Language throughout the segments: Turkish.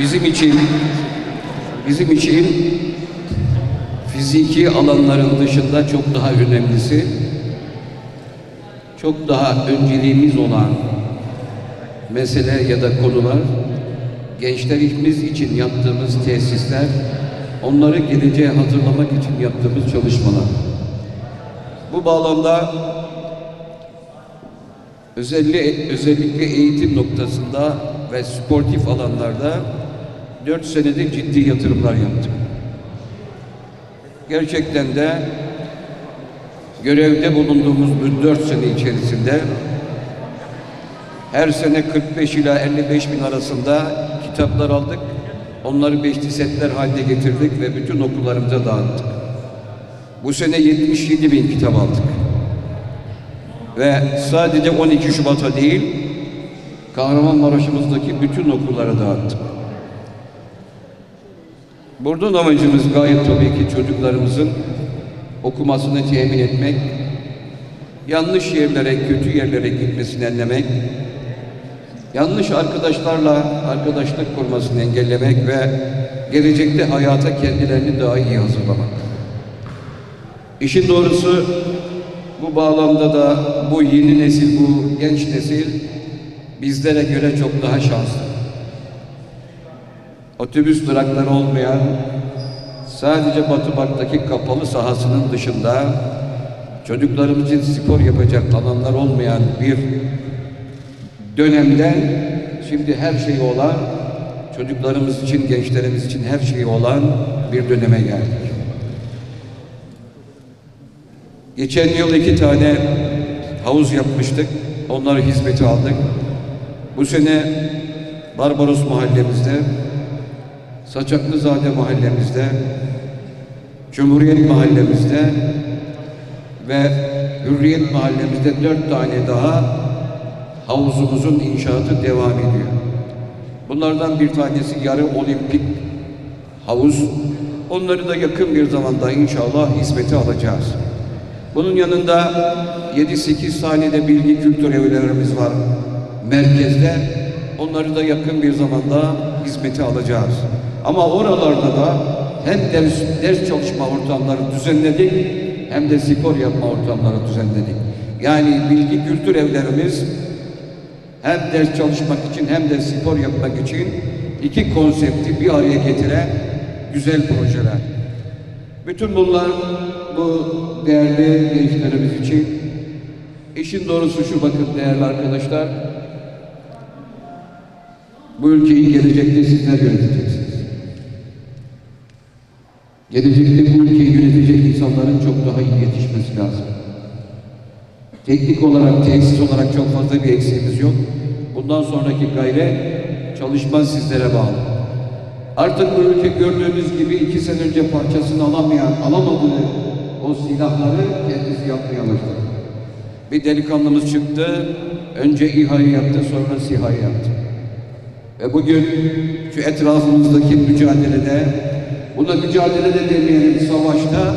bizim için bizim için fiziki alanların dışında çok daha önemlisi çok daha önceliğimiz olan mesele ya da konular gençlerimiz için yaptığımız tesisler onları geleceğe hazırlamak için yaptığımız çalışmalar. Bu bağlamda özellikle, özellikle eğitim noktasında ve sportif alanlarda dört senede ciddi yatırımlar yaptık. Gerçekten de görevde bulunduğumuz bu dört sene içerisinde her sene 45 ila 55 bin arasında kitaplar aldık. Onları beşli setler haline getirdik ve bütün okullarımıza dağıttık. Bu sene 77 bin kitap aldık. Ve sadece 12 Şubat'a değil, Kahramanmaraş'ımızdaki bütün okullara dağıttık. Buradan amacımız gayet tabii ki çocuklarımızın okumasını temin etmek, yanlış yerlere, kötü yerlere gitmesini engellemek, yanlış arkadaşlarla arkadaşlık kurmasını engellemek ve gelecekte hayata kendilerini daha iyi hazırlamak. İşin doğrusu bu bağlamda da bu yeni nesil, bu genç nesil bizlere göre çok daha şanslı. Otobüs durakları olmayan, sadece Batı kapalı sahasının dışında çocuklarımız için spor yapacak alanlar olmayan bir dönemden şimdi her şeyi olan, çocuklarımız için, gençlerimiz için her şeyi olan bir döneme geldik. Geçen yıl iki tane havuz yapmıştık. Onları hizmete aldık. Bu sene Barbaros mahallemizde, Saçaklızade mahallemizde, Cumhuriyet mahallemizde ve Hürriyet mahallemizde dört tane daha havuzumuzun inşaatı devam ediyor. Bunlardan bir tanesi yarı olimpik havuz. Onları da yakın bir zamanda inşallah hizmete alacağız. Bunun yanında 7-8 tane de bilgi kültür evlerimiz var merkezde. Onları da yakın bir zamanda hizmete alacağız. Ama oralarda da hem ders, ders çalışma ortamları düzenledik hem de spor yapma ortamları düzenledik. Yani bilgi kültür evlerimiz hem ders çalışmak için hem de spor yapmak için iki konsepti bir araya getiren güzel projeler. Bütün bunlar bu değerli gençlerimiz için işin doğrusu şu bakın değerli arkadaşlar bu ülkeyi gelecekte sizler yöneteceksiniz. Gelecekte bu ülkeyi yönetecek insanların çok daha iyi yetişmesi lazım. Teknik olarak, tesis olarak çok fazla bir eksiğimiz yok. Bundan sonraki gayret çalışma sizlere bağlı. Artık bu ülke gördüğünüz gibi iki sene önce parçasını alamayan, alamadığı o silahları kendisi yapmaya başladı. Bir delikanlımız çıktı, önce İHA'yı yaptı, sonra SİHA'yı yaptı. Ve bugün şu etrafımızdaki mücadelede, buna mücadele de demeyelim savaşta,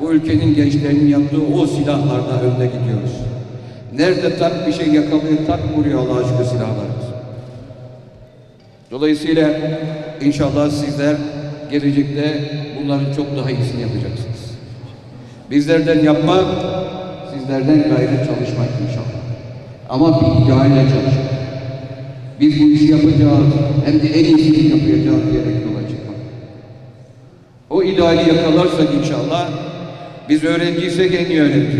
bu ülkenin gençlerinin yaptığı o silahlarda önde gidiyoruz. Nerede tak bir şey yakalıyor, tak vuruyor Allah aşkına silahlarımız. Dolayısıyla inşallah sizler gelecekte bunların çok daha iyisini yapacaksınız. Bizlerden yapmak, sizlerden gayret çalışmak inşallah. Ama bir idealle çalışmak. Biz bu işi yapacağız, hem de en iyisini yapacağız diyerek. O ideali yakalarsak inşallah, biz öğrenciysek en iyi öğrenci.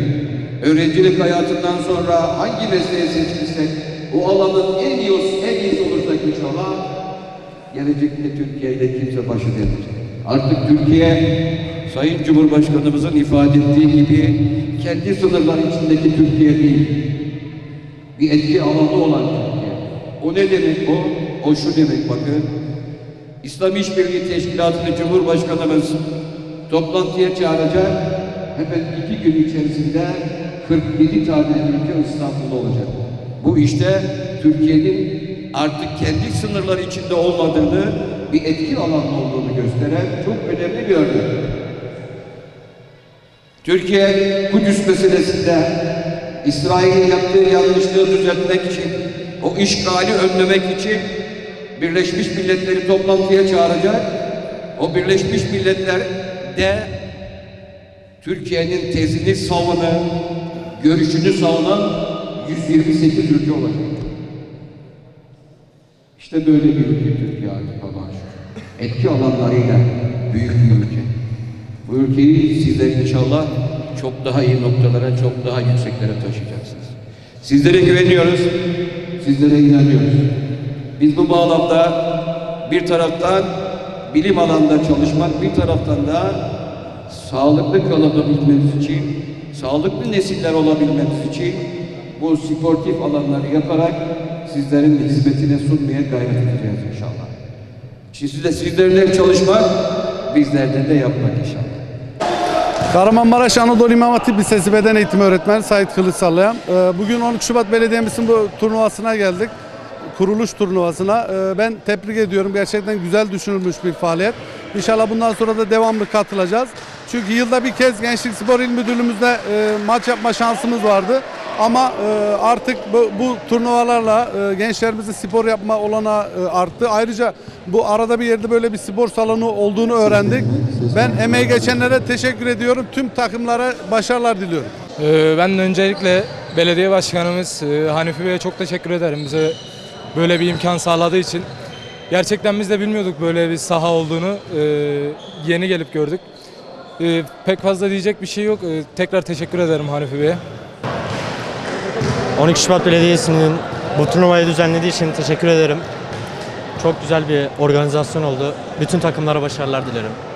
Öğrencilik hayatından sonra hangi mesleği seçmişsek, o alanın en iyi, en iyisi olursak inşallah, gelecekte Türkiye ile kimse baş edemeyecek. Artık Türkiye, Sayın Cumhurbaşkanımızın ifade ettiği gibi, kendi sınırları içindeki Türkiye değil, bir etki alanı olan Türkiye. O ne demek o? O şu demek bakın. İslam İşbirliği Teşkilatı'nı Cumhurbaşkanımız toplantıya çağıracak. Hemen iki gün içerisinde 47 tane ülke İstanbul'da olacak. Bu işte Türkiye'nin artık kendi sınırları içinde olmadığını, bir etki alanı olduğunu gösteren çok önemli bir örnek. Türkiye Kudüs meselesinde İsrail'in yaptığı yanlışlığı düzeltmek için, o işgali önlemek için Birleşmiş Milletleri toplantıya çağıracak. O Birleşmiş Milletler de Türkiye'nin tezini savunan, görüşünü savunan 128 ülke olacak. İşte böyle bir ülke Türkiye artık Allah'a. Etki alanlarıyla büyük bir ülke. Bu ülkeyi sizler inşallah çok daha iyi noktalara, çok daha yükseklere taşıyacaksınız. Sizlere güveniyoruz, sizlere inanıyoruz. Biz bu bağlamda bir taraftan bilim alanında çalışmak, bir taraftan da sağlıklı kalabilmemiz için, sağlıklı nesiller olabilmemiz için bu sportif alanları yaparak sizlerin hizmetine sunmaya gayret edeceğiz inşallah. Siz de sizlerle çalışmak, bizlerden de yapmak inşallah. Kahramanmaraş Anadolu İmam Hatip Lisesi Beden Eğitimi Öğretmeni Sait Kılıçsallayan. Ee, Bugün 12 Şubat Belediye'mizin bu turnuvasına geldik. Kuruluş turnuvasına. Ee, Ben tebrik ediyorum. Gerçekten güzel düşünülmüş bir faaliyet. İnşallah bundan sonra da devamlı katılacağız. Çünkü yılda bir kez Gençlik Spor İl Müdürlüğümüzde e, maç yapma şansımız vardı. Ama e, artık bu, bu turnuvalarla e, gençlerimizin spor yapma olanağı e, arttı. Ayrıca bu arada bir yerde böyle bir spor salonu olduğunu öğrendik. Ben emeği geçenlere teşekkür ediyorum. Tüm takımlara başarılar diliyorum. Ee, Ben öncelikle belediye başkanımız e, Hanifi Bey'e çok teşekkür ederim bize böyle bir imkan sağladığı için. Gerçekten biz de bilmiyorduk böyle bir saha olduğunu. Ee, Yeni gelip gördük. Ee, Pek fazla diyecek bir şey yok. Ee, Tekrar teşekkür ederim Hanifi Bey'e. 12 Şubat Belediyesi'nin bu turnuvayı düzenlediği için teşekkür ederim. Çok güzel bir organizasyon oldu. Bütün takımlara başarılar dilerim.